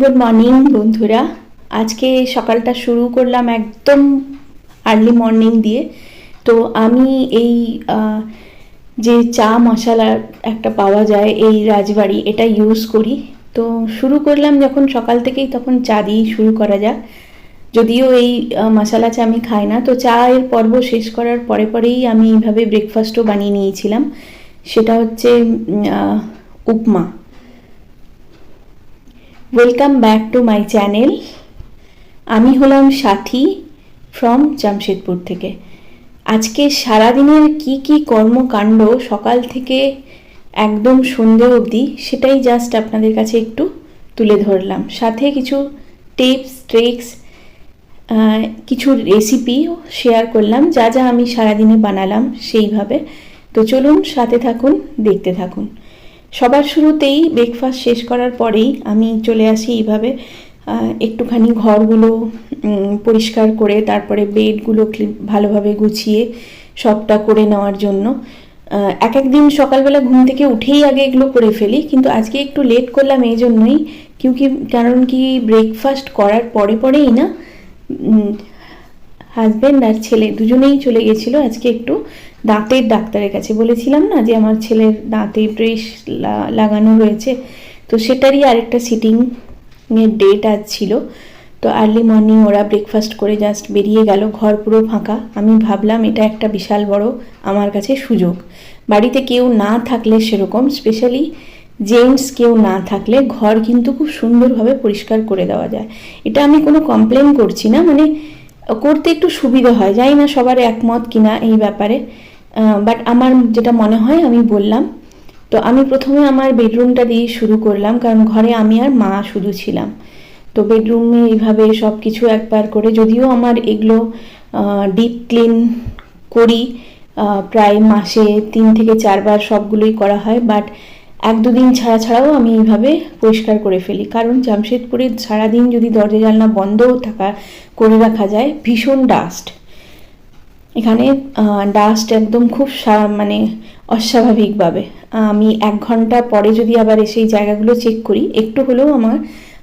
Good morning বন্ধুরা। আজকে সকালটা শুরু করলাম একদম আর্লি মর্নিং দিয়ে। তো আমি এই যে চা মশলা একটা পাওয়া যায় এই রাজবাড়ি, এটা ইউজ করি। তো শুরু করলাম যখন সকাল থেকেই তখন চা দিয়েই শুরু করা যাক। যদিও এই মশালা চা আমি খাই না। তো চা এর পর্ব শেষ করার পরে পরেই আমি এইভাবে ব্রেকফাস্টও বানিয়ে নিয়েছিলাম। সেটা হচ্ছে Upama. Welcome back to my channel আমি হলাম সাথী ফ্রম জামশেদপুর থেকে। আজকে সারাদিনের কি কি কর্মকাণ্ড সকাল থেকে একদম সন্ধে অবধি সেটাই জাস্ট আপনাদের কাছে একটু তুলে ধরলাম। সাথে কিছু টিপস ট্রিক্স কিছু রেসিপিও শেয়ার করলাম। যা যা আমি সারাদিনে বানালাম সেইভাবে। তো চলুন সাথে থাকুন, দেখতে থাকুন। সবার শুরুতেই ব্রেকফাস্ট শেষ করার পরেই আমি চলে আসি এইভাবে। একটুখানি ঘরগুলো পরিষ্কার করে, তারপরে বেডগুলো ভালোভাবে গুছিয়ে সবটা করে নেওয়ার জন্য। এক একদিন সকালবেলা ঘুম থেকে উঠেই আগে এগুলো করে ফেলি, কিন্তু আজকে একটু লেট করলাম এই জন্যই কিউকি কারণ কি ব্রেকফাস্ট করার পরে পরেই না হাজব্যান্ড আর ছেলে দুজনেই চলে গেছিল আজকে একটু। দাঁতের ডাক্তারের কাছে বলেছিলাম না যে আমার ছেলের দাঁতে ব্রেশ লাগানো রয়েছে তো সেটারই আরেকটা সিটিং এর ডেট আজ ছিল। তো আর্লি মর্নিং ওরা ব্রেকফাস্ট করে জাস্ট বেরিয়ে গেল, ঘর পুরো ফাঁকা। আমি ভাবলাম, এটা একটা বিশাল বড় আমার কাছে সুযোগ। বাড়িতে কেউ না থাকলে সেরকম স্পেশালি জেন্টস কেউ না থাকলে ঘর কিন্তু খুব সুন্দরভাবে পরিষ্কার করে দেওয়া যায়। এটা আমি কোনো কমপ্লেন করছি না মানে করতে একটু সুবিধা হয়। জানি না সবার একমত কিনা এই ব্যাপারে। বাট আমার যেটা মনে হয়, আমি বললাম, তো আমি প্রথমে আমার বেডরুমটা দিয়ে শুরু করলাম, কারণ ঘরে আমি আর মা শুধু ছিলাম। তো বেডরুমে এইভাবে সব কিছু একবার করে, যদিও আমার এগুলো ডিপ ক্লিন করি প্রায় মাসে তিন থেকে চারবার সবগুলোই করা হয় বাট এক দুদিন ছাড়া ছাড়াও আমি এইভাবে পরিষ্কার করে ফেলি। কারণ জামশেদপুরে সারাদিন যদি দরজা জানলা বন্ধও থাকা, করে রাখা যায়, ভীষণ ডাস্ট এখানে ডাস্ট একদম খুব মানে অস্বাভাবিকভাবে। আমি এক ঘণ্টা পরে যদি আবার এসে এই জায়গাগুলো চেক করি, একটু হলেও আমার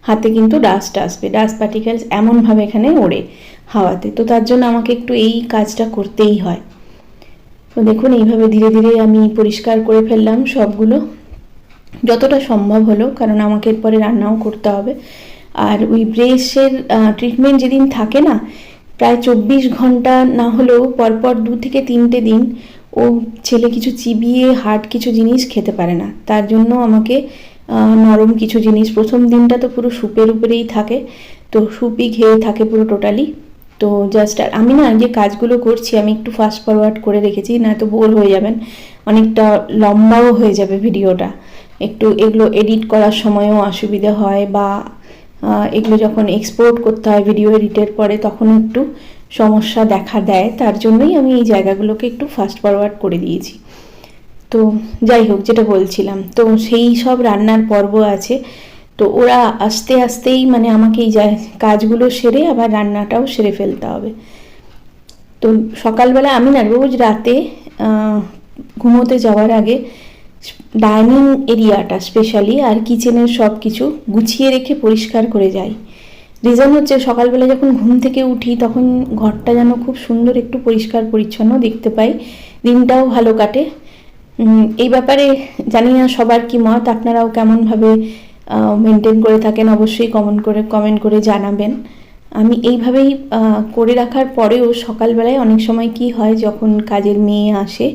হাতে কিন্তু ডাস্ট আসবে। ডাস্ট পার্টিকেলস এমনভাবে এখানে ওড়ে হাওয়াতে। তো তার জন্য আমাকে একটু এই কাজটা করতেই হয়। তো দেখুন, এইভাবে ধীরে ধীরে আমি পরিষ্কার করে ফেললাম সবগুলো। যতটা সম্ভব হলো, কারণ আমাকে এরপরে রান্নাও করতে হবে। আর ওই ব্রেসের ট্রিটমেন্ট যেদিন থাকে না প্রায় চব্বিশ ঘণ্টা না হলেও পরপর দু থেকে তিনটে দিন ও ছেলে কিছু চিবিয়ে হার্ড কিছু জিনিস খেতে পারে না। তার জন্য আমাকে নরম কিছু জিনিস। প্রথম দিনটা তো পুরো স্যুপের উপরেই থাকে। তো স্যুপই খেয়ে থাকে পুরো টোটালি। তো জাস্ট আর আমি না যে কাজগুলো করছি, আমি একটু ফাস্ট ফরওয়ার্ড করে রেখেছি, না তো বোর হয়ে যাবেন। অনেকটা লম্বাও হয়ে যাবে ভিডিওটা একটু এগুলো এডিট করার সময়ও অসুবিধা হয় বা এগুলো যখন এক্সপোর্ট করতে হয় ভিডিও এডিটের পরে তখন একটু সমস্যা দেখা দেয়। তার জন্যই আমি এই জায়গাগুলোকে একটু ফাস্ট ফরওয়ার্ড করে দিয়েছি। তো যাই হোক, যেটা বলছিলাম। তো সেই সব রান্নার পর্ব আছে। তো ওরা আস্তে আস্তেই মানে আমাকে এই কাজগুলো সেরে আবার রান্নাটাও সেরে ফেলতে হবে। তো সকালবেলা আমি না, রোজ রাতে ঘুমোতে যাওয়ার আগে ডাইনিং এরিয়াটা স্পেশালি আর কিচেনের সব কিছু গুছিয়ে রেখে পরিষ্কার করে যাই। রিজন হচ্ছে সকালবেলা যখন ঘুম থেকে উঠি তখন ঘরটা যেন খুব সুন্দর একটু পরিষ্কার পরিচ্ছন্ন দেখতে পাই। দিনটাও ভালো কাটে। এই ব্যাপারে জানি না সবার কি মত, আপনারাও কেমনভাবে মেনটেন করে থাকেন অবশ্যই কমেন্ট করে কমেন্ট করে জানাবেন। আমি এইভাবেই করে রাখার পরেও সকালবেলায় অনেক সময় কি হয় যখন কাজের মেয়ে আসে,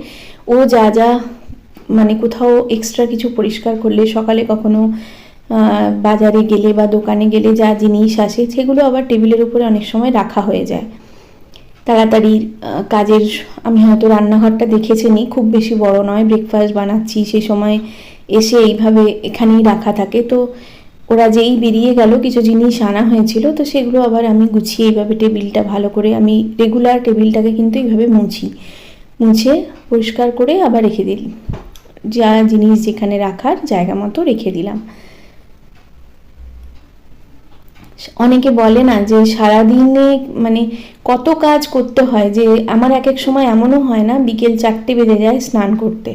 ও যা যা মানে কোথাও এক্সট্রা কিছু পরিষ্কার করলে, সকালে কখনো বাজারে গেলে বা দোকানে গেলে যা জিনিস আসে, সেগুলো আবার টেবিলের উপরে অনেক সময় রাখা হয়ে যায়। তাড়াতাড়ি কাজের, আমি হয়তো রান্নাঘরটা দেখেছি নি খুব বেশি বড় নয় ব্রেকফাস্ট বানাচ্ছি সেই সময় এসে এইভাবে এখানেই রাখা থাকে। তো ওরা যেই বেরিয়ে গেল, কিছু জিনিস আনা হয়েছিল, তো সেগুলো আবার আমি গুছিয়ে এইভাবে টেবিলটা ভালো করে, আমি রেগুলার টেবিলটাকে কিন্তু এইভাবে মুছি। মুছে পরিষ্কার করে আবার রেখে দিই যা জিনিস যেখানে রাখার জায়গা মতো রেখে দিলাম। অনেকে বলে না যে সারাদিনে মানে কত কাজ করতে হয় যে আমার এক এক সময় এমনও হয় না বিকেল চারটে বেজে যায় স্নান করতে।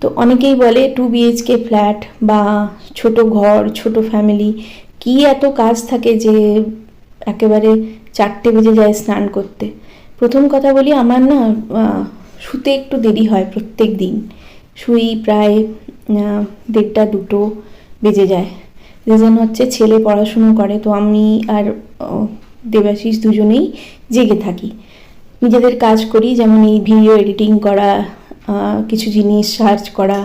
তো অনেকেই বলে টু বিএইচকে ফ্ল্যাট বা ছোট ঘর, ছোট ফ্যামিলি কি এত কাজ থাকে যে একেবারে চারটে বেজে যায় স্নান করতে? প্রথম কথা বলি, আমার না শুতে একটু দেরি হয় প্রত্যেক দিন। শুই প্রায় দেড়টা, দুটো বেজে যায়। রিজন হচ্ছে ছেলে পড়াশুনো করে, তো আমি আর দেবাশিস দুজনেই জেগে থাকি। নিজেদের কাজ করি, যেমন এই ভিডিও এডিটিং করা কিছু জিনিস সার্চ করা,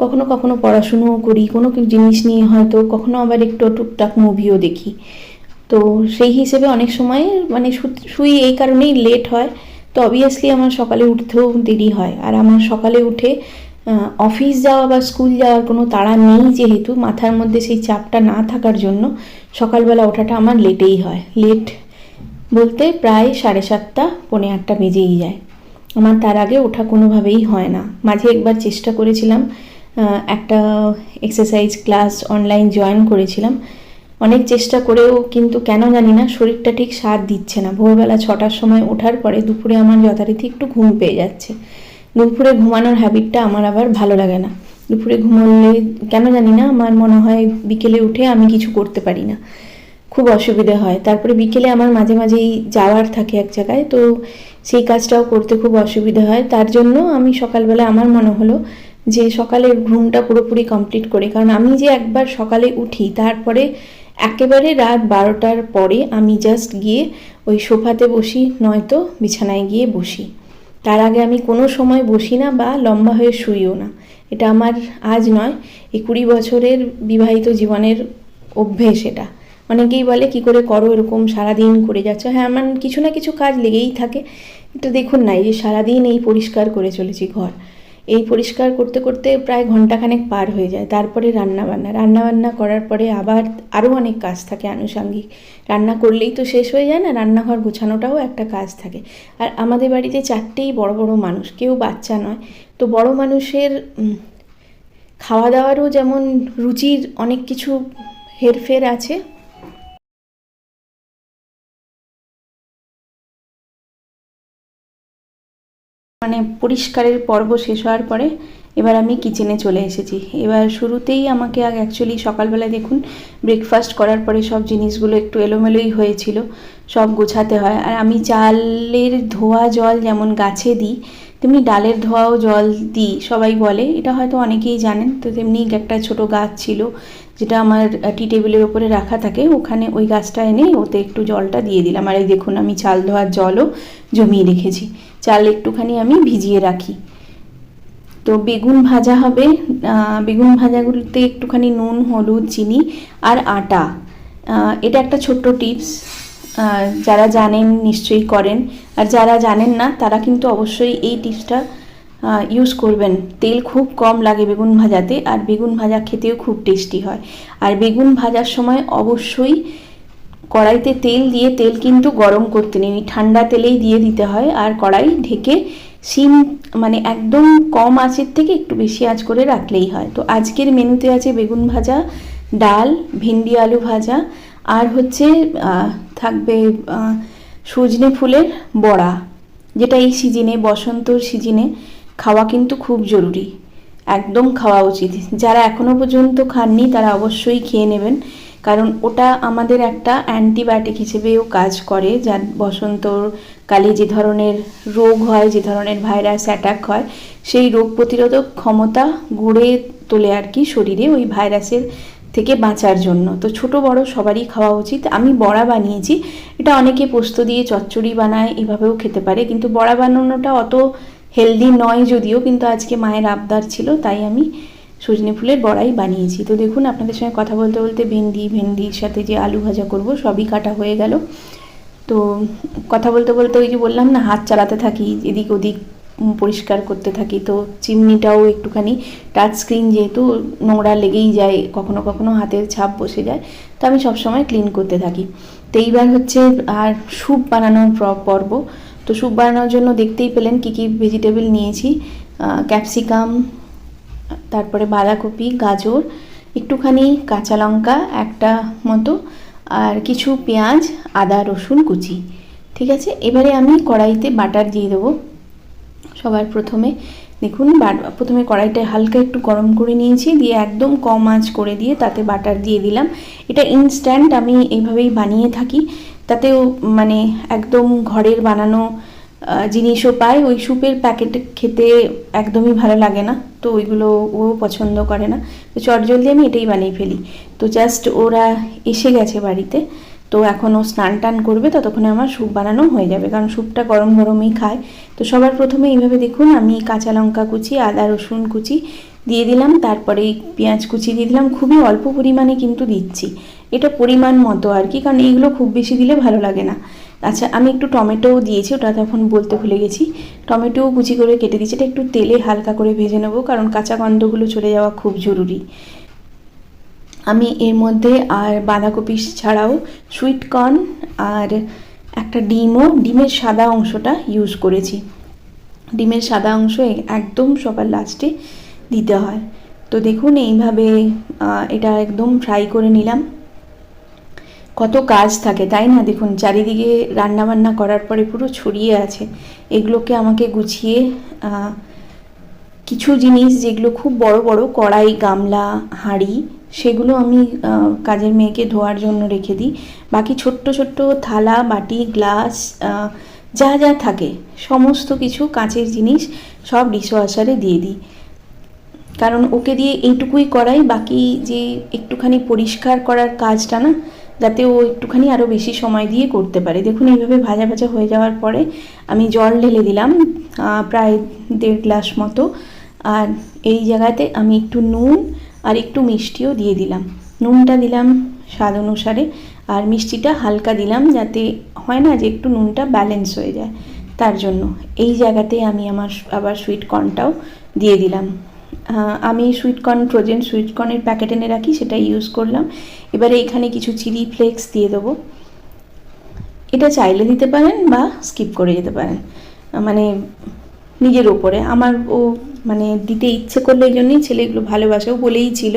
কখনো কখনো পড়াশুনোও করি, কোনো কিছু জিনিস নিয়ে হয়তো কখনো আবার একটু টুকটাক মুভিও দেখি। তো সেই হিসেবে অনেক সময় মানে শুই এই কারণেই লেট হয়, তো অবভিয়াসলি আমার সকালে উঠতেও দেরি হয়। আর আমার সকালে উঠে অফিস যাওয়া বা স্কুল যাওয়ার কোনো তাড়া নেই যেহেতু, মাথার মধ্যে সেই চাপটা না থাকার জন্য সকালবেলা ওঠাটা আমার লেটেই হয়। লেট বলতে প্রায় সাড়ে সাতটা, পৌনে আটটা বেজেই যায়। আমার তার আগে ওঠা কোনোভাবেই হয় না। মাঝে একবার চেষ্টা করেছিলাম একটা এক্সারসাইজ ক্লাস অনলাইন জয়েন করেছিলাম। অনেক চেষ্টা করেও কিন্তু কেন জানি না, শরীরটা ঠিক সাথ দিচ্ছে না। ভোরবেলা ছটার সময় ওঠার পরে দুপুরে আমার যথারীতি একটু ঘুম পেয়ে যাচ্ছে। দুপুরে ঘুমানোর হ্যাবিটটা আমার আবার ভালো লাগে না। দুপুরে ঘুমোলে কেন জানি না, আমার মনে হয় বিকেলে উঠে আমি কিছু করতে পারি না। খুব অসুবিধে হয়। তারপরে বিকেলে আমার মাঝে মাঝেই যাওয়ার থাকে এক জায়গায়, তো সেই কাজটাও করতে খুব অসুবিধা হয়। তার জন্য আমি সকালবেলা আমার মনে হলো যে সকালের ঘুমটা পুরোপুরি কমপ্লিট করে। কারণ আমি যে একবার সকালে উঠি, তারপরে একেবারে রাত বারোটার পরে আমি জাস্ট গিয়ে ওই সোফাতে বসি, নয়তো বিছানায় গিয়ে বসি। তার আগে আমি কোনো সময় বসি না বা লম্বা হয়ে শুইও না। এটা আমার আজ নয়, এই কুড়ি বছরের বিবাহিত জীবনের অভ্যেস এটা। অনেকেই বলে, কি করে করো এরকম সারাদিন করে যাচ্ছ? হ্যাঁ আমার কিছু না কিছু কাজ লেগেই থাকে। এটা দেখুন না, এই যে সারাদিন এই পরিষ্কার করে চলেছি ঘর। এই পরিষ্কার করতে করতে প্রায় ঘন্টাখানেক পার হয়ে যায়। তারপরে রান্না বান্না রান্না বান্না করার পরে আবার আরও অনেক কাজ থাকে আনুষঙ্গিক। রান্না করলেই তো শেষ হয়ে যায় না, রান্নাঘর গোছানোটাও একটা কাজ থাকে। আর আমাদের বাড়িতে চারটেই বড় বড় মানুষ, কেউ বাচ্চা নয়। তো বড় মানুষের খাওয়া দাওয়ারও যেমন রুচির অনেক কিছু হেরফের আছে মানে পরিষ্কারের পর্ব শেষ হওয়ার পরে এবার আমি কিচেনে চলে এসেছি। এবার শুরুতেই আমাকে আগে অ্যাকচুয়ালি সকালবেলায় দেখুন ব্রেকফাস্ট করার পরে সব জিনিসগুলো একটু এলোমেলোই হয়েছিল, সব গোছাতে হয়। আর আমি চালের ধোয়া জল যেমন গাছে দিই, তেমনি ডালের ধোয়াও জল দিই, সবাই বলে। এটা হয়তো অনেকেই জানেন, তো তেমনি একটা ছোট গাছ ছিল যেটা আমার টি টেবিলের ওপরে রাখা থাকে, ওখানে ওই গাছটা এনে ওতে একটু জলটা দিয়ে দিলাম। আর এই দেখুন আমি চাল ধোয়ার জলও জমিয়ে রেখেছি। চাল একটুখানি আমি ভিজিয়ে রাখি। তো বেগুন ভাজা হবে বেগুন ভাজাগুলিতে একটুখানি নুন, হলুদ, চিনি আর আটা। এটা একটা ছোট্ট টিপস যারা জানেন নিশ্চয়ই করেন। আর যারা জানেন না, তারা কিন্তু অবশ্যই এই টিপসটা ইউজ করবেন। তেল খুব কম লাগে বেগুন ভাজাতে, আর বেগুন ভাজা খেতেও খুব টেস্টি হয়। আর বেগুন ভাজার সময় অবশ্যই কড়াইতে তেল দিয়ে তেল কিন্তু গরম করতে নেই ঠান্ডা তেলেই দিয়ে দিতে হয়। আর কড়াই ঢেকে সিম মানে একদম কম আঁচের থেকে একটু বেশি আঁচ করে রাখলেই হয়। তো আজকের মেনুতে আছে বেগুন ভাজা, ডাল, ভেন্ডি আলু ভাজা, আর হচ্ছে থাকবে সজনে ফুলের বড়া, যেটা এই সিজনে, বসন্তর সিজনে খাওয়া কিন্তু খুব জরুরি। একদম খাওয়া উচিত। যারা এখনও পর্যন্ত খাননি, তারা অবশ্যই খেয়ে নেবেন। কারণ ওটা আমাদের একটা অ্যান্টিবায়োটিক হিসেবেও কাজ করে যার বসন্তকালে যে ধরনের রোগ হয়, যে ধরনের ভাইরাস অ্যাটাক হয়, সেই রোগ প্রতিরোধক ক্ষমতা গড়ে তোলে আর কি শরীরে ওই ভাইরাসের থেকে বাঁচার জন্য। তো ছোট বড় সবারই খাওয়া উচিত। আমি বড়া বানিয়েছি। এটা অনেকে পোস্ত দিয়ে চচ্চড়ি বানায়, এভাবেও খেতে পারে। কিন্তু বড়া বানানোটা অত হেলদি নয় যদিও, কিন্তু আজকে মায়ের আবদার ছিল, তাই আমি সজনে ফুলের বড়াই বানিয়েছি। তো দেখুন, আপনাদের সঙ্গে কথা বলতে বলতে ভেন্ডি, ভেন্ডির সাথে যে আলু ভাজা করব, সবই কাটা হয়ে গেল। তো কথা বলতে বলতে ওই যে বললাম না, হাত চালাতে থাকি, এদিক ওদিক পরিষ্কার করতে থাকি। তো চিমনিটাও একটুখানি টাচ স্ক্রিন যেহেতু নোংরা লেগেই যায়, কখনো কখনো হাতের ছাপ বসে যায়, তো আমি সবসময় ক্লিন করতে থাকি। তো এইবার হচ্ছে আর স্যুপ বানানোর পর্ব। তো স্যুপ বানানোর জন্য দেখতেই পেলেন কী কী ভেজিটেবল নিয়েছি। ক্যাপসিকাম তারপরে বাঁধাকপি, গাজর, একটুখানি কাঁচা লঙ্কা একটা মতো, আর কিছু পেঁয়াজ, আদা, রসুন কুচি। ঠিক আছে? এবারে আমি কড়াইতে বাটার দিয়ে দেবো। সবার প্রথমে দেখুন প্রথমে কড়াইটা হালকা একটু গরম করে নিয়েছি, দিয়ে একদম কম আঁচ করে দিয়ে তাতে বাটার দিয়ে দিলাম। এটা ইনস্ট্যান্ট আমি এইভাবেই বানিয়ে থাকি। তাতেও মানে একদম ঘরের বানানো জিনিসও পায়, ওই স্যুপের প্যাকেট খেতে একদমই ভালো লাগে না। তো ওইগুলো ও পছন্দ করে না। তো চটজলদি আমি এটাই বানিয়ে ফেলি। তো জাস্ট ওরা এসে গেছে বাড়িতে। তো এখন ও স্নান টান করবে, ততক্ষণে আমার স্যুপ বানানো হয়ে যাবে। কারণ স্যুপটা গরম গরমই খায়। তো সবার প্রথমে এইভাবে দেখুন, আমি কাঁচা লঙ্কা কুচি, আদা রসুন কুচি দিয়ে দিলাম। তারপরে পেঁয়াজ কুচি দিয়ে দিলাম। খুবই অল্প পরিমাণে কিন্তু দিচ্ছি। এটা পরিমাণ মতো আর কি, কারণ এইগুলো খুব বেশি দিলে ভালো লাগে না। আচ্ছা আমি একটু টমেটোও দিয়েছি ওটা তখন বলতে ভুলে গেছি। টমেটোও কুচি করে কেটে দিয়েছি, এটা একটু তেলে হালকা করে ভেজে নেব, কারণ কাঁচা গন্ধগুলো চলে যাওয়া খুব জরুরি। আমি এর মধ্যে আর বাঁধাকপি ছাড়াও সুইট কর্ন আর একটা ডিমও, ডিমের সাদা অংশটা ইউজ করেছি। ডিমের সাদা অংশ একদম সবার লাস্টে দিতে হয়। তো দেখুন, এইভাবে এটা একদম ফ্রাই করে নিলাম। কত কাজ থাকে, তাই না? দেখুন, চারিদিকে রান্না বান্না করার পরে পুরো ছড়িয়ে আছে। এগুলোকে আমাকে গুছিয়ে কিছু জিনিস যেগুলো খুব বড় বড়, কড়াই, গামলা, হাঁড়ি, সেগুলো আমি কাজের মেয়েকে ধোয়ার জন্য রেখে দিই। বাকি ছোট্ট ছোট্ট থালা, বাটি, গ্লাস যা যা থাকে, সমস্ত কিছু কাঁচের জিনিস সব ডিশওয়াশারে দিয়ে দিই। কারণ ওকে দিয়ে এইটুকুই করাই, বাকি যে একটুখানি পরিষ্কার করার কাজটা না যাতে ও একটুখানি আরও বেশি সময় দিয়ে করতে পারে। দেখুন, এইভাবে ভাজা ভাজা হয়ে যাওয়ার পরে আমি জল ঢেলে দিলাম প্রায় দেড় গ্লাস মতো। আর এই জায়গাতে আমি একটু নুন আর একটু মিষ্টিও দিয়ে দিলাম। নুনটা দিলাম স্বাদ অনুসারে। আর মিষ্টিটা হালকা দিলাম যাতে হয় না যে একটু নুনটা ব্যালেন্স হয়ে যায়। তার জন্য এই জায়গাতে আমি আমার আবার সুইট কর্নটাও দিয়ে দিলাম। আমি সুইটকর্ন ফ্রোজেন সুইটকর্নের প্যাকেট এনে রাখি, সেটা ইউজ করলাম। এবারে এখানে কিছু চিলি ফ্লেক্স দিয়ে দেবো। এটা চাইলে দিতে পারেন বা স্কিপ করে যেতে পারেন। মানে নিজের ওপরে আমার ও মানে দিতে ইচ্ছে করলে এই জন্যই ছেলে এগুলো ভালোবাসেও বলেই ছিল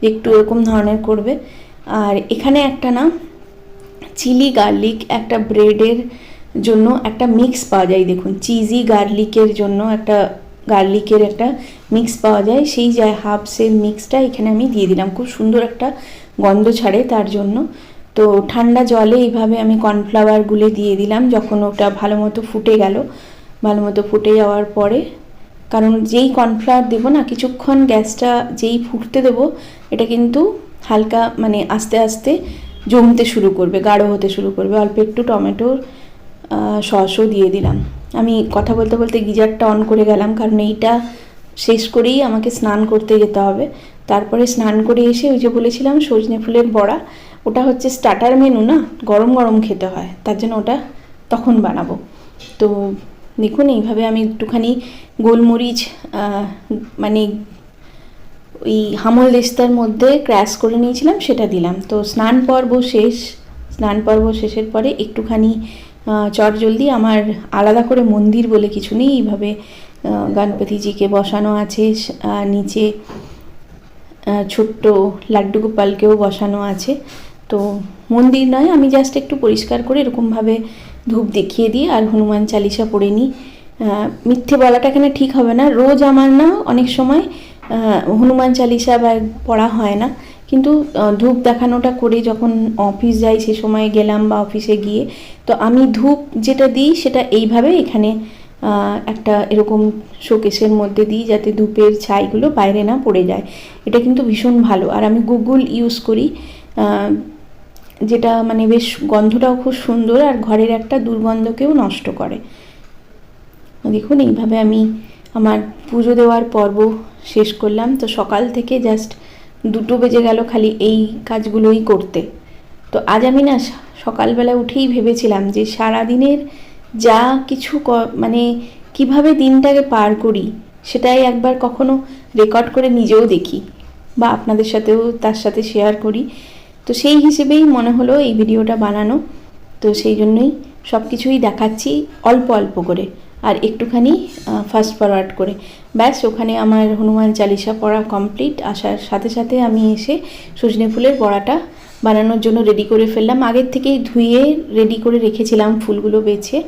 যে একটু এরকম ধরনের করবে। আর এখানে একটা না চিলি গার্লিক একটা ব্রেডের জন্য একটা মিক্স পাওয়া যায়। দেখুন চিজি গার্লিকের জন্য একটা গার্লিকের একটা মিক্স পাওয়া যায়। সেই যায় হাফসের মিক্সটা এখানে আমি দিয়ে দিলাম। খুব সুন্দর একটা গন্ধ ছাড়ে তার জন্য। তো ঠান্ডা জলে এইভাবে আমি কর্নফ্লাওয়ার গুলে দিয়ে দিলাম যখন ওটা ভালো মতো ফুটে গেল। ভালো মতো ফুটে যাওয়ার পরে, কারণ যেই কর্নফ্লাওয়ার দেবো না, কিছুক্ষণ গ্যাসটা যেই ফুটতে দেবো, এটা কিন্তু হালকা মানে আস্তে আস্তে জমতে শুরু করবে, গাঢ় হতে শুরু করবে। অল্প একটু টমেটোর সসও দিয়ে দিলাম। আমি কথা বলতে বলতে গিজারটা অন করে গেলাম, কারণ এইটা শেষ করেই আমাকে স্নান করতে যেতে হবে। তারপরে স্নান করে এসে ওই যে বলেছিলাম, সজনে ফুলের বড়া, ওটা হচ্ছে স্টার্টার মেনু না? গরম গরম খেতে হয়, তার জন্য ওটা তখন বানাবো। তো দেখুন, এইভাবে আমি একটুখানি গোলমরিচ মানে ওই হামল দিস্তার মধ্যে ক্র্যাশ করে নিয়েছিলাম, সেটা দিলাম। তো স্নান পর্ব শেষ, স্নান পর্ব শেষের পরে একটুখানি চট জলদি আমার আলাদা করে মন্দির বলে কিছু নেই। এইভাবে গণপতিজিকে বসানো আছে নিচে ছোট্ট লাড্ডু গোপালকেও বসানো আছে। তো মন্দির নয়, আমি জাস্ট একটু পরিষ্কার করে এরকমভাবে ধূপ দেখিয়ে দিই আর হনুমান চালিসা পড়ে নিই। মিথ্যে বলাটা এখানে ঠিক হবে না। রোজ আমার না অনেক সময় হনুমান চালিসা বা পড়া হয় না। কিন্তু ধূপ দেখানোটা করে যখন অফিস যাই সে সময় গেলাম বা অফিসে গিয়ে, তো আমি ধূপ যেটা দিই সেটা এইভাবে এখানে একটা এরকম শোকেসের মধ্যে দিই যাতে ধূপের ছাইগুলো বাইরে না পড়ে যায়। এটা কিন্তু ভীষণ ভালো। আর আমি গুগল ইউজ করি যেটা মানে বেশ গন্ধটাও খুব সুন্দর আর ঘরের একটা দুর্গন্ধকেও নষ্ট করে। দেখুন, এইভাবে আমি আমার পুজো দেওয়ার পর্ব শেষ করলাম। তো সকাল থেকে জাস্ট দুটো বেজে গেল খালি এই কাজগুলোই করতে। তো আজ আমি না সকালবেলা উঠেই ভেবেছিলাম যে সারা দিনের যা কিছু মানে কীভাবে দিনটাকে পার করি, সেটাই একবার কখনো রেকর্ড করে নিজেও দেখি বা আপনাদের সাথেও তার সাথে শেয়ার করি। তো সেই হিসেবেই মনে হলো এই ভিডিওটা বানানো। তো সেই জন্যই সব কিছুই দেখাচ্ছি অল্প অল্প করে। আর একটুখানি ফাস্ট ফরওয়ার্ড করে। ব্যাস, ওখানে আমার হনুমান চালিসা পড়া কমপ্লিট আসার সাথে সাথে আমি এসে সজনে ফুলের বড়াটা বানানোর জন্য রেডি করে ফেললাম। আগের থেকেই ধুয়ে রেডি করে রেখেছিলাম ফুলগুলো বেছে।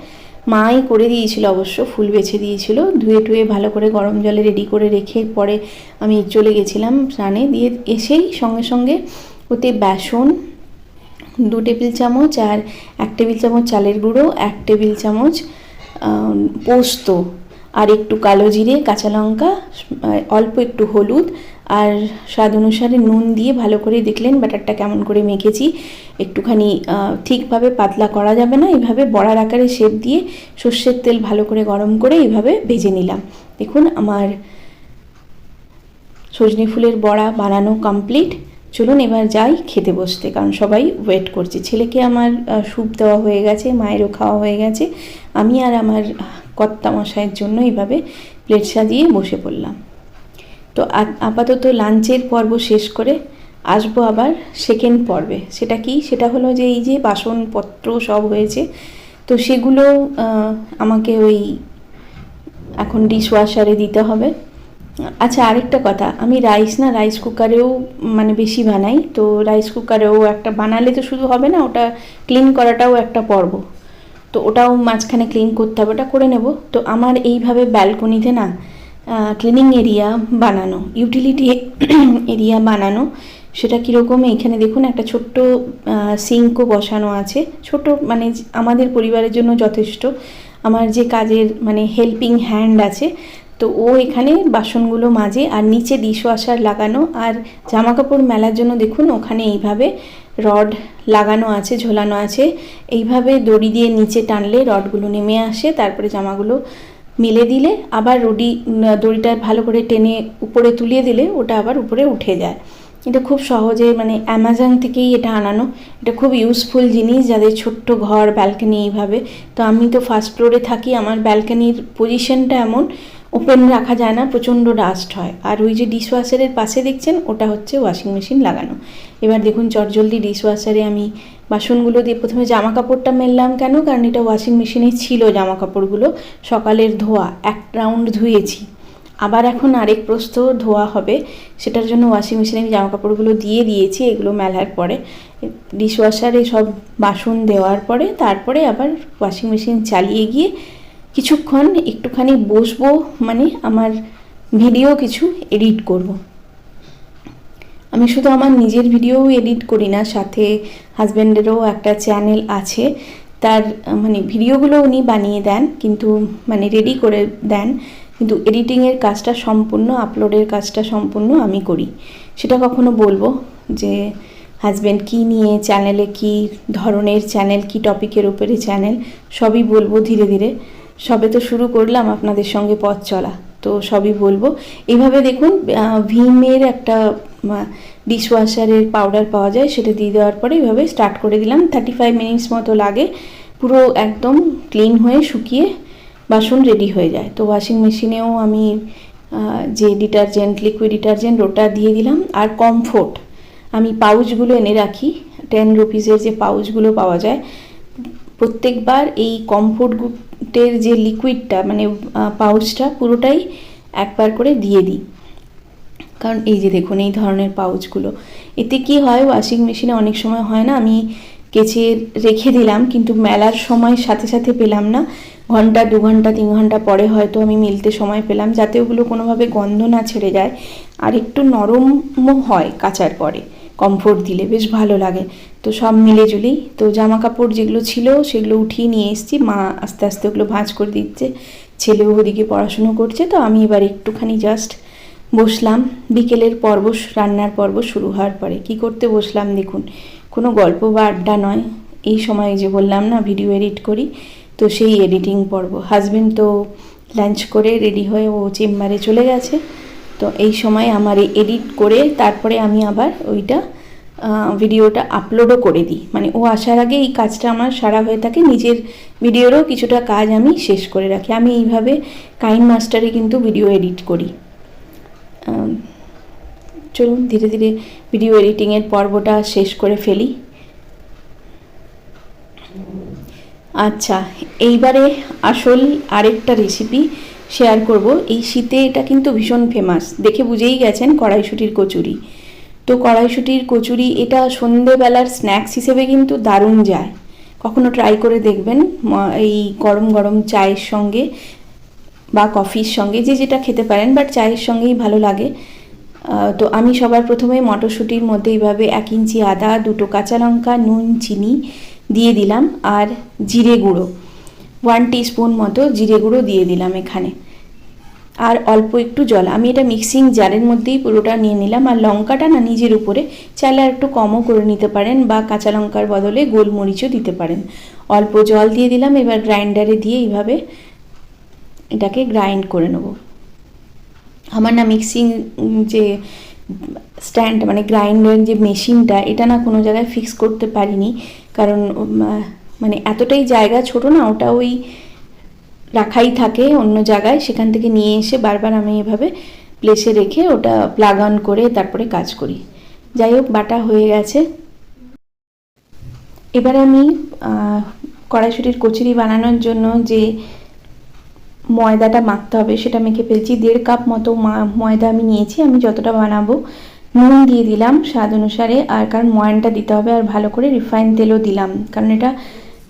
মাই করে দিয়েছিল অবশ্য, ফুল বেছে দিয়েছিল। ধুয়ে টুয়ে ভালো করে গরম জলে রেডি করে রেখে পরে আমি চলে গেছিলাম স্নানে। দিয়ে এসেই সঙ্গে সঙ্গে ওতে বেসন, দু টেবিল চামচ আর এক টেবিল চামচ চালের গুঁড়ো, এক টেবিল চামচ পোস্ত আর একটু কালো জিরে, কাঁচা লঙ্কা অল্প একটু হলুদ আর স্বাদ অনুসারে নুন দিয়ে ভালো করে দেখলেন ব্যাটারটা কেমন করে মেখেছি। একটুখানি ঠিকভাবে পাতলা করা যাবে না। এইভাবে বড়ার আকারে শেপ দিয়ে সর্ষের তেল ভালো করে গরম করে এইভাবে ভেজে নিলাম। দেখুন আমার সজনে ফুলের বড়া বানানো কমপ্লিট চলুন এবার যাই খেতে বসতে, কারণ সবাই ওয়েট করছে। ছেলেকে আমার স্যুপ দেওয়া হয়ে গেছে, মায়েরও খাওয়া হয়ে গেছে। আমি আর আমার কর্তা মশাইয়ের জন্য এইভাবে প্লেট সাজিয়ে বসে পড়লাম। তো আপাতত লাঞ্চের পর্ব শেষ করে আসব আবার সেকেন্ড পর্বে। সেটা কি? সেটা হলো যে এই যে বাসনপত্র সব হয়েছে, তো সেগুলো আমাকে ওই এখন ডিশওয়াশারে দিতে হবে। আচ্ছা আরেকটা কথা। আমি রাইস না রাইস কুকারেও মানে বেশি বানাই। তো রাইস কুকারেও একটা বানালে তো শুধু হবে না, ওটা ক্লিন করাটাও একটা পর্ব। তো ওটাও মাঝখানে ক্লিন করতে হবে, ওটা করে নেব। তো আমার এইভাবে ব্যালকনিতে না ক্লিনিং এরিয়া বানানো ইউটিলিটি এরিয়া বানানো, সেটা কীরকম? এইখানে দেখুন, একটা ছোট্ট সিঙ্কও বসানো আছে। ছোট মানে আমাদের পরিবারের জন্য যথেষ্ট। আমার যে কাজের মানে হেল্পিং হ্যান্ড আছে তো ও এখানে বাসনগুলো মাজে আর নিচে ডিশওয়াশার লাগানো আর জামা কাপড় মেলার জন্য দেখুন ওখানে এইভাবে রড লাগানো আছে, ঝোলানো আছে। এইভাবে দড়ি দিয়ে নিচে টানলে রডগুলো নেমে আসে, তারপরে জামাগুলো মিলে দিলে আবার রডি দড়িটা ভালো করে টেনে উপরে তুলিয়ে দিলে ওটা আবার উপরে উঠে যায়। এটা খুব সহজে মানে অ্যামাজন থেকেই এটা আনানো। এটা খুব ইউজফুল জিনিস যাদের ছোট্ট ঘর ব্যালকনি এইভাবে। তো আমি তো ফার্স্ট ফ্লোরে থাকি, আমার ব্যালকনির পজিশনটা এমন ওপেন রাখা যায় না, প্রচণ্ড ডাস্ট হয়। আর ওই যে ডিশওয়াশারের পাশে দেখছেন, ওটা হচ্ছে ওয়াশিং মেশিন লাগানো। এবার দেখুন, চটজলদি ডিশওয়াশারে আমি বাসনগুলো দিয়ে প্রথমে জামা কাপড়টা মেললাম কেন? কারণ এটা ওয়াশিং মেশিনে ছিল জামা কাপড়গুলো সকালের ধোয়া, এক রাউন্ড ধুয়েছি। আবার এখন আরেক প্রস্ত ধোয়া হবে। সেটার জন্য ওয়াশিং মেশিনে আমি জামা কাপড়গুলো দিয়ে দিয়েছি, এগুলো মেলার পরে। ডিশওয়াশারে সব বাসন দেওয়ার পরে, তারপরে আবার ওয়াশিং মেশিন চালিয়ে গিয়ে কিছুক্ষণ একটুখানি বসবো মানে আমার ভিডিও কিছু এডিট করব। আমি শুধু আমার নিজের ভিডিও এডিট করি না, সাথে হাজব্যান্ডেরও একটা চ্যানেল আছে। তার মানে ভিডিওগুলো উনি বানিয়ে দেন, কিন্তু মানে রেডি করে দেন। কিন্তু এডিটিংয়ের কাজটা সম্পূর্ণ আপলোডের কাজটা সম্পূর্ণ আমি করি। সেটা কখনো বলব যে হাজব্যান্ড কী নিয়ে চ্যানেলে কী ধরনের চ্যানেল কী টপিকের উপরে চ্যানেল সবই বলব ধীরে ধীরে। সবে তো শুরু করলাম আপনাদের সঙ্গে পথ চলা। তো সবই বলব। এইভাবে দেখুন ভীমের একটা ডিশওয়াশারের পাউডার পাওয়া যায়, সেটা দিয়ে দেওয়ার পরে এইভাবে স্টার্ট করে দিলাম। থার্টি ফাইভ মিনিটস মতো লাগে। পুরো একদম ক্লিন হয়ে শুকিয়ে বাসন রেডি হয়ে যায়। তো ওয়াশিং মেশিনেও আমি যে ডিটারজেন্ট লিকুইড ডিটারজেন্ট ওটা দিয়ে দিলাম। আর কমফোর্ট আমি পাউচগুলো এনে রাখি। টেন রুপিসের যে পাউচগুলো পাওয়া যায় প্রত্যেকবার এই কমফোর্টের যে লিকুইডটা মানে পাউচটা পুরোটাই একবার করে দিয়ে দিই। কারণ এই যে দেখুন, এই ধরনের পাউচগুলো এতে কি হয় ওয়াশিং মেশিনে অনেক সময় হয় না, আমি কেচে রেখে দিলাম, কিন্তু মেলার সময় সাথে সাথে পেলাম না। ঘণ্টা, দু ঘণ্টা, তিন ঘণ্টা পরে হয়তো আমি মিলতে সময় পেলাম, যাতে ওগুলো কোনোভাবে গন্ধ না ছেড়ে যায়। আর একটু নরমও হয় কাচার পরে। কমফোর্ট দিলে বেশ ভালো লাগে। তো সব মিলে জুলেই তো জামা কাপড় যেগুলো ছিল সেগুলো উঠিয়ে নিয়ে এসেছি। মা আস্তে আস্তে ওগুলো ভাঁজ করে দিচ্ছে। ছেলেও ওদিকে পড়াশুনো করছে তো আমি এবার একটুখানি জাস্ট বসলাম। বিকেলের পর্ব, রান্নার পর্ব শুরু হওয়ার পরে কি করতে বসলাম দেখুন। কোনো গল্প বা আড্ডা নয়। এই সময় যে বললাম না ভিডিও এডিট করি। তো সেই এডিটিং পর্ব। হাজবেন্ড তো লাঞ্চ করে রেডি হয়ে ও চেম্বারে চলে গেছে। তো এই সময় আমার এডিট করে তারপরে আমি আবার ওইটা ভিডিওটা আপলোডও করে দিই। মানে ও আসার আগে এই কাজটা আমার সারা হয়ে থাকে, নিজের ভিডিওরও কিছুটা কাজ আমি শেষ করে রাখি। আমি এইভাবে কাইন মাস্টারে কিন্তু ভিডিও এডিট করি। চলুন, ধীরে ধীরে ভিডিও এডিটিংয়ের পর্বটা শেষ করে ফেলি। আচ্ছা এইবারে আসল আরেকটা রেসিপি শেয়ার করব। এই শীতে এটা কিন্তু ভীষণ ফেমাস দেখে বুঝেই গেছেন কড়াইশুটির কচুরি। তো কড়াইশুটির কচুরি, এটা সন্ধেবেলার স্ন্যাক্স হিসেবে কিন্তু দারুণ যায়। কখনো ট্রাই করে দেখবেন এই গরম গরম চায়ের সঙ্গে বা কফির সঙ্গে, যে যেটা খেতে পারেন বাট চায়ের সঙ্গেই ভালো লাগে। তো আমি সবার প্রথমে মটরশুঁটির মধ্যে এইভাবে এক ইঞ্চি আদা, দুটো কাঁচা লঙ্কা, নুন, চিনি দিয়ে দিলাম, আর জিরে গুঁড়ো। ওয়ান স্পুন মতো জিরে গুঁড়ো দিয়ে দিলাম এখানে। আর অল্প একটু জল। আমি এটা মিক্সিং জারের মধ্যেই পুরোটা নিয়ে নিলাম। আর লঙ্কাটা না নিজের উপরে। চাইলে আর একটু কমও করে নিতে পারেন বা কাঁচা লঙ্কার বদলে গোলমরিচও দিতে পারেন। অল্প জল দিয়ে দিলাম। এবার গ্রাইন্ডারে দিয়ে এইভাবে এটাকে গ্রাইন্ড করে নেব। আমার না মিক্সিং যে স্ট্যান্ড মানে গ্রাইন্ডার যে মেশিনটা, এটা না কোনো জায়গায় ফিক্স করতে পারিনি। কারণ মানে এতটাই জায়গা ছোট না, ওটা ওই রাখাই থাকে অন্য জায়গায়, সেখান থেকে নিয়ে এসে বারবার আমি এভাবে প্লেসে রেখে ওটা প্লাগ অন করে তারপরে কাজ করি। যাই হোক, বাটা হয়ে গেছে। এবারে আমি কড়াইশুটির কচুরি বানানোর জন্য যে ময়দাটা মাখতে হবে সেটা মেখে ফেলছি। দেড় কাপ মতো ময়দা আমি নিয়েছি, আমি যতটা বানাবো নুন দিয়ে দিলাম স্বাদ অনুসারে, আর কারণ ময়ানটা দিতে হবে আর ভালো করে রিফাইন তেলও দিলাম, কারণ এটা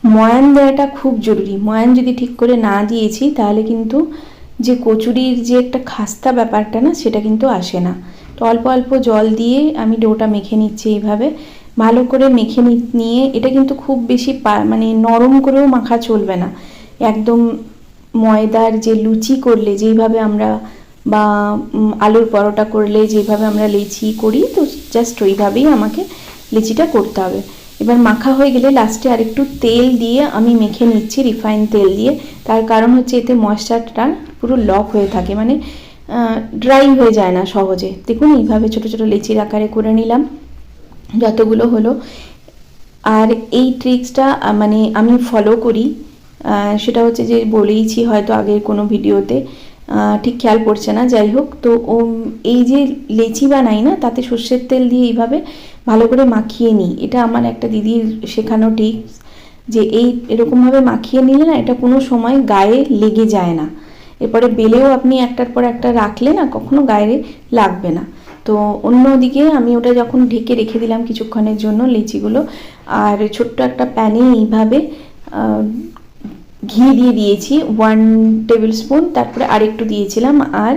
ময়ান দেওয়াটা খুব জরুরি। ময়ান যদি ঠিক করে না দিয়েছি, তাহলে কিন্তু যে কচুরির যে একটা খাস্তা ব্যাপারটা না, সেটা কিন্তু আসে না। তো অল্প অল্প জল দিয়ে আমি ডোটা মেখে নিচ্ছি এইভাবে। ভালো করে মেখে নিয়ে এটা কিন্তু খুব বেশি মানে নরম করেও মাখা চলবে না। একদম ময়দার যে লুচি করলে, যেইভাবে আমরা বা আলুর পরোটা করলে যেভাবে আমরা লেচি করি, তো জাস্ট ওইভাবেই আমাকে লেচিটা করতে হবে। এবার মাখা হয়ে গেলে লাস্টে আরেকটু তেল দিয়ে আমি মেখে নিচ্ছি রিফাইন তেল দিয়ে। তার কারণ হচ্ছে এতে ময়েশ্চারটা পুরো লক হয়ে থাকে মানে ড্রাই হয়ে যায় না সহজে। দেখুন, এইভাবে ছোট ছোট লেচির আকারে করে নিলাম, যতগুলো হলো। আর এই ট্রিক্সটা মানে আমি ফলো করি। সেটা হচ্ছে যে বলেইছি হয়তো আগের কোনো ভিডিওতে ঠিক খেয়াল পড়ছে না, যাই হোক। তো এই যে লেচি বানাই না, তাতে সর্ষের তেল দিয়ে এইভাবে ভালো করে মাখিয়ে নিই। এটা আমার একটা দিদির শেখানো টিপস যে এই এরকমভাবে মাখিয়ে নিলে না এটা কোনো সময় গায়ে লেগে যায় না। এরপরে বেলেও আপনি একটার পর একটা রাখলে না কখনো গায়ে লাগবে না। তো অন্যদিকে আমি ওটা যখন ঢেকে রেখে দিলাম কিছুক্ষণের জন্য লিচিগুলো, আর ছোট্ট একটা প্যানে এইভাবে ঘি দিয়ে দিয়েছি ওয়ান টেবিল স্পুন তারপরে আরেকটু দিয়েছিলাম, আর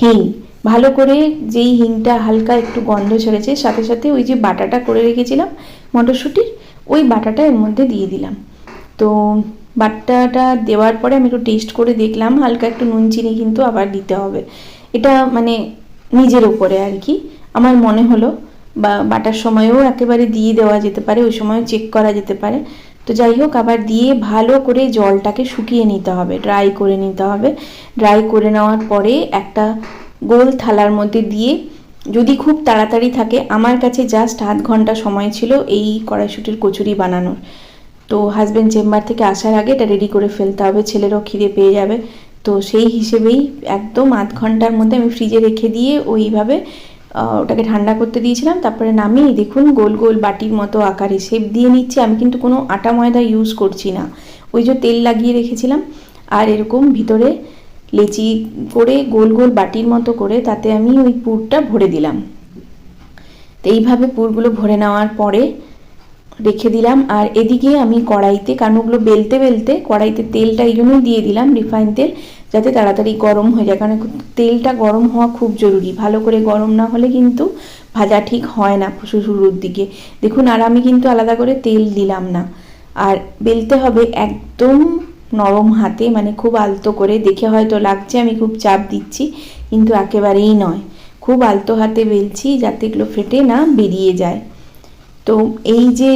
হিং ভালো করে যেই হিংটা হালকা একটু গন্ধ ছেড়েছে, সাথে সাথে ওই যে বাটাটা করে রেখেছিলাম মটরশুঁটির, ওই বাটাটা এর মধ্যে দিয়ে দিলাম। তো বাটাটা দেওয়ার পরে আমি একটু টেস্ট করে দেখলাম, হালকা একটু নুন চিনি কিন্তু আবার দিতে হবে। এটা মানে নিজের উপরে আর কি। আমার মনে হলো, বা বাটার সময়ও একেবারে দিয়ে দেওয়া যেতে পারে, ওই সময়ও চেক করা যেতে পারে। তো যাই হোক, আবার দিয়ে ভালো করে জলটাকে শুকিয়ে নিতে হবে ড্রাই করে নিতে হবে। ড্রাই করে নেওয়ার পরে একটা গোল থালার মধ্যে দিয়ে, যদি খুব তাড়াতাড়ি থাকে, আমার কাছে জাস্ট আধ ঘণ্টা সময় ছিল এই কড়াইশুটির কচুরি বানানোর। তো হাজব্যান্ড চেম্বার থেকে আসার আগে এটা রেডি করে ফেলতে হবে, ছেলেরও খিদে পেয়ে যাবে। তো সেই হিসেবেই একদম আধ ঘণ্টার মধ্যে আমি ফ্রিজে রেখে দিয়ে ওইভাবে ওটাকে ঠান্ডা করতে দিয়েছিলাম। তারপরে নামিয়ে দেখুন, গোল গোল বাটির মতো আকারে শেপ দিয়ে নিচ্ছি। আমি কিন্তু কোনো আটা ময়দা ইউজ করছি না। ওই যে তেল লাগিয়ে রেখেছিলাম। আর এরকম ভিতরে লেচি করে গোল গোল বাটির মতো করে তাতে আমি ওই পুরটা ভরে দিলাম। তো এইভাবে পুরগুলো ভরে নেওয়ার পরে রেখে দিলাম। আর এদিকে আমি কড়াইতে কারণ ওগুলো বেলতে বেলতে কড়াইতে তেলটা এই জন্যই দিয়ে দিলাম রিফাইন তেল, যাতে তাড়াতাড়ি গরম হয়ে যায়। কারণ তেলটা গরম হওয়া খুব জরুরি। ভালো করে গরম না হলে কিন্তু ভাজা ঠিক হয় না শুরুর দিকে। দেখুন, আর আমি কিন্তু আলাদা করে তেল দিলাম না। আর বেলতে হবে একদম নরম হাতে মানে খুব আলতো করে। দেখে হয়তো লাগছে, আমি খুব চাপ দিচ্ছি, কিন্তু একেবারেই নয়। খুব আলতো হাতে বেলছি যাতে এগুলো ফেটে না বেরিয়ে যায়। তো এই যে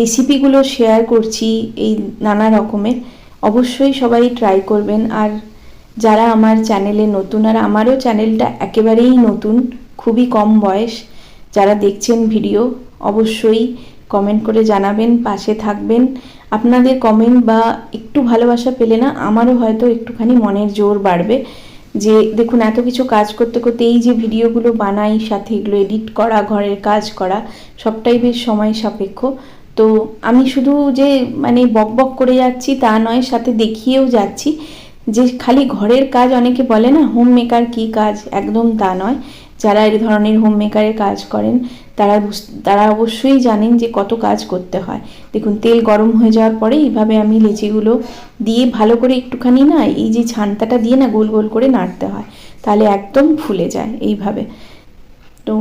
রেসিপিগুলো শেয়ার করছি, এই নানা রকমের, অবশ্যই সবাই ট্রাই করবেন। আর যারা আমার চ্যানেলে নতুন, আর আমারও চ্যানেলটা একেবারেই নতুন, খুবই কম বয়স, যারা দেখছেন ভিডিও অবশ্যই কমেন্ট করে জানাবেন, পাশে থাকবেন। আপনাদের কমেন্ট বা একটু ভালোবাসা পেলে না, আমারও হয়তো একটুখানি মনের জোর বাড়বে। যে দেখুন, এত কিছু কাজ করতে করতে এই যে ভিডিওগুলো বানাই, সাথে এগুলো এডিট করা, ঘরের কাজ করা, সবটাই বেশ সময় সাপেক্ষ। তো আমি শুধু যে মানে বক বক করে যাচ্ছি তা নয়, সাথে দেখিয়েও যাচ্ছি। যে খালি ঘরের কাজ অনেকে বলে না হোম মেকার কী কাজ? একদম তা নয়। যারা এই ধরনের হোম মেকারের কাজ করেন, তারা তারা অবশ্যই জানেন যে কত কাজ করতে হয়। দেখুন, তেল গরম হয়ে যাওয়ার পরে এইভাবে আমি লেচিগুলো দিয়ে ভালো করে একটুখানি না এই যে ছান্তাটা দিয়ে না গোল গোল করে নাড়তে হয়, তাহলে একদম ফুলে যায় এইভাবে। তো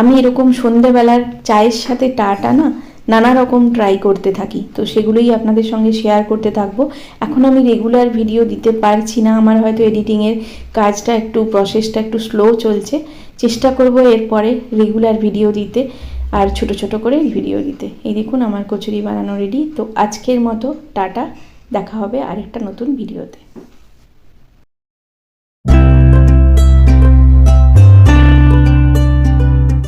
আমি এরকম সন্ধেবেলার চায়ের সাথে টাটা না নানা রকম ট্রাই করতে থাকি। তো সেগুলোই আপনাদের সঙ্গে শেয়ার করতে থাকব। এখন আমি রেগুলার ভিডিও দিতে পারছি না। আমার হয়তো এডিটিংয়ের কাজটা একটু প্রসেসটা একটু স্লো চলছে। চেষ্টা করব এরপরে রেগুলার ভিডিও দিতে আর ছোট ছোট করে ভিডিও দিতে। এই দেখুন আমার কচুরি বানানো রেডি তো আজকের মতো টাটা। দেখা হবে আরেকটা নতুন ভিডিওতে